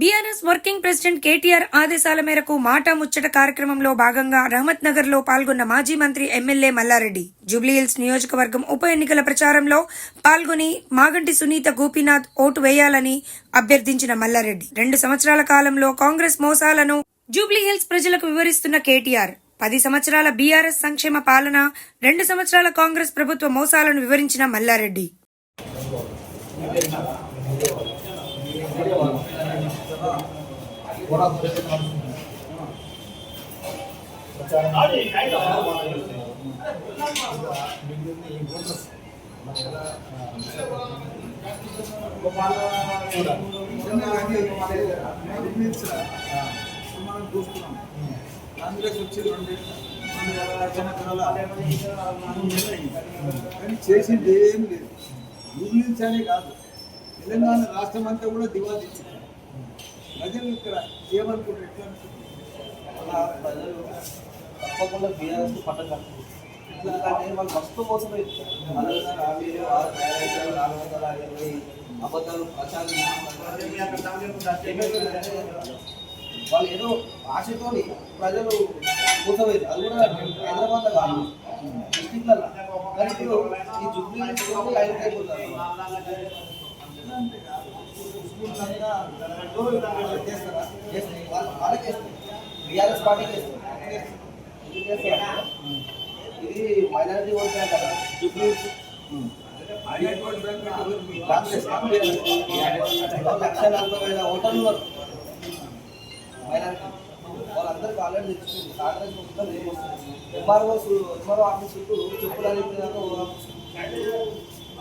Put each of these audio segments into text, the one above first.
BRS working president KTR ఆదేశాల మేరకు మాట ముచ్చట కార్యక్రమంలో భాగంగా రహమత్ నగర్లో పాల్గొన్న మాజీ మంత్రి ఎమ్మెల్యే మల్లారెడ్డి. జూబ్లీహిల్స్ నియోజకవర్గం ఉప ఎన్నికల ప్రచారంలో పాల్గొని మాగంటి సునీత గోపీనాథ్ ఓటు వేయాలని అభ్యర్థించిన మల్లారెడ్డి. రెండు సంవత్సరాల కాలంలో కాంగ్రెస్ మోసాలను జూబ్లీహిల్స్ ప్రజలకు వివరిస్తున్న కేటీఆర్ పది సంవత్సరాల బీఆర్ఎస్ సంక్షేమ పాలన రెండు సంవత్సరాల కాంగ్రెస్ ప్రభుత్వ మోసాలను వివరించిన మల్లారెడ్డి. మనం చూస్తున్నాం కాంగ్రెస్ వచ్చి రెండు కానీ చేసింది ఏం లేదు. యూనియన్స్ కాదు. తెలంగాణ రాష్ట్రం అంతా కూడా దివాళీ ప్రజలు ఇక్కడ ఏమనుకుంటారు? ఎట్లా అలా ప్రజలు తప్పకుండా బీఆర్ఎస్ పట్టం కట్టుకుంటారు ఎందుకంటే వాళ్ళు వస్తు కోసం నాలుగు ఇరవై అబద్ధాలు ప్రచారం వాళ్ళు ఏదో ఆశతోని ప్రజలు మోసపోయారు అది కూడా హైదరాబాద్ కాదు డిస్టిక్లలో కానీ ఇప్పుడు ఈ జుబ్లీ లైన్ అయిపోతారు స్కూళ్ళంతా చేస్తారా? చేస్తారు. వాళ్ళ- వాళ్ళకే చేస్తారు. బీఆర్ఎస్ పార్టీకి చేస్తారు. ఇది మైనారిటీ ఓట్ బ్యాంక్ కదా. కాంగ్రెస్ లక్ష నలభై వేల ఓటర్లు ఉన్నారు మైనారిటీ వాళ్ళందరికీ ఆల్రెడీ తెచ్చుకుంది కాంగ్రెస్ ఎంఆర్ఓ ఎంఆర్ఓ ఆఫీస్ చుట్టూ చెప్పులు అనేది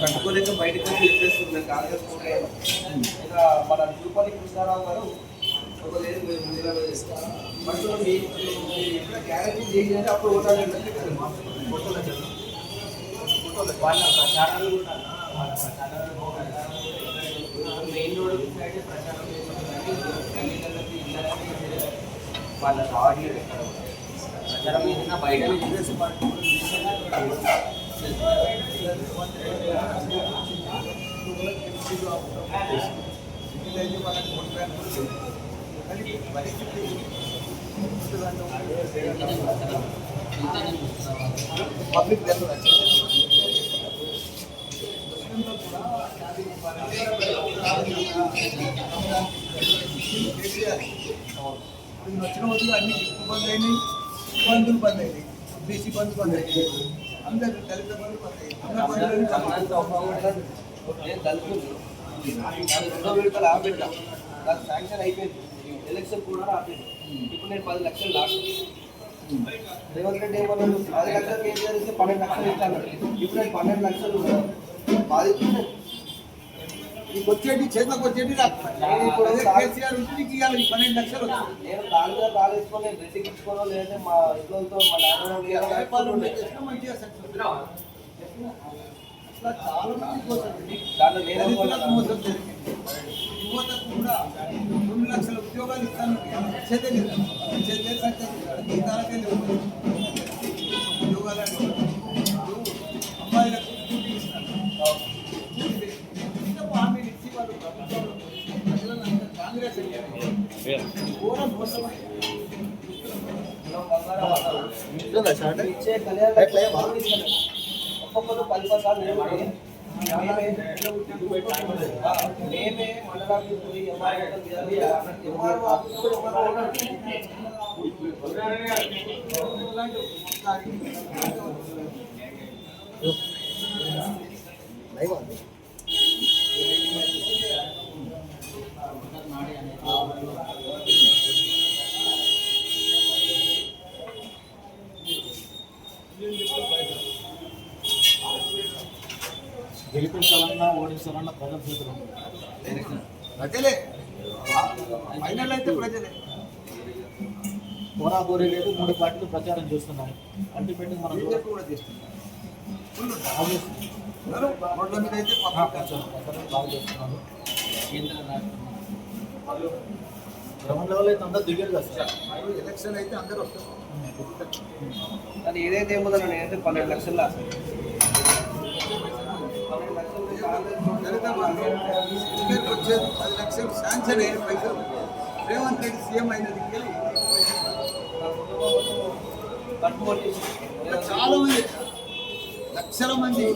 కట్టుకోలేక బయటకు చెప్పేస్తుంది కాదు కూడా ఇంకా మన తిరుపతి కృష్ణారావు గారు ఒక లేదు మీరు ముందుగా వేస్తారు? మనుషులు మీ ఎక్కడ గ్యారెంటీ చేయాలంటే అప్పుడు ఓటాలు ఫోటోలు వాళ్ళ ప్రచారాలు కూడా వాళ్ళ ప్రచారాలు మెయిన్ రోడ్ సైడ్ ప్రచారం చేస్తున్నారు. వాళ్ళ రావట్లేదు ఎక్కడ బయట కానీ పబ్లిక్ వచ్చిన రోజులు అన్ని ఇబ్బంది అయినాయి బంధువులు బంద్ అయినాయి బీసీ బంధు బంద్ అయినాయి అందరు దళిత బంధు బంద్ అయ్యాయి అందరి బంధువులు నాకు శాంక్షన్ అయిపోయింది. ఎలక్షన్ కూడా ఆపేది ఇప్పుడు నేను పది లక్షలు లాస్ట్ రేవంత్ రెడ్డి ఏమన్నా పది లక్షలు కేసీఆర్ ఇస్తే పన్నెండు లక్షలు ఇస్తాను. ఇప్పుడు నేను పన్నెండు లక్షలు. బాధితున్నాను నీకు వచ్చేటి చేతిలోకి వచ్చేటి కేసీఆర్ ఉంటే నీకు ఇవ్వాలి నీకు పన్నెండు లక్షలు నేను కాలు మీద డ్రెస్సింగ్ ఇచ్చుకోనో లేదంటే మా ఇంట్లో మా నాన్న మంచిగా అట్లా చాలా మంది. దాంట్లో నేను దళితులకు మోసం జరిగింది యువతకు కూడా రెండు లక్షల ఉద్యోగాలు ఇస్తాను. ఇచ్చేదే లేదు. ఇచ్చేదే సక్సెస్ ఈ తారకే ఒక్కొక్కరు పది పర్సెంట్ మేమే మండలానికి పోయి ఎంఆర్ఓ ఎంఆర్ఓ లైవ్ అండి ఓడిస్తారన్న ప్రజల చేతులు. ప్రజలే. ఫైనల్ అయితే ప్రజలే. పోరా కోరి లేదు మూడు పార్టీలు ప్రచారం చేస్తున్నాయి అల్టిమేట్గా మనం బీజేపీ కూడా. అందరూ రోడ్ల మీద అయితే ప్రచారం ప్రచారం బాగా చేస్తున్నారు. కేంద్ర నాయకులు. గ్రౌండ్ లెవెల్ అయితే అందరూ దిగారు కదా. ఎలక్షన్ అయితే అందరూ వస్తారు. కానీ ఏదైతే ఏముందో నేనైతే పన్నెండు లక్షల పన్నెండు లక్షలు దళిత స్పీకర్కి పది లక్షలు శాంక్షన్ అయిన పైసలు రేవంత్ రెడ్డి సీఎం అయినది కట్టుబడి చాలా మంది లక్షల మంది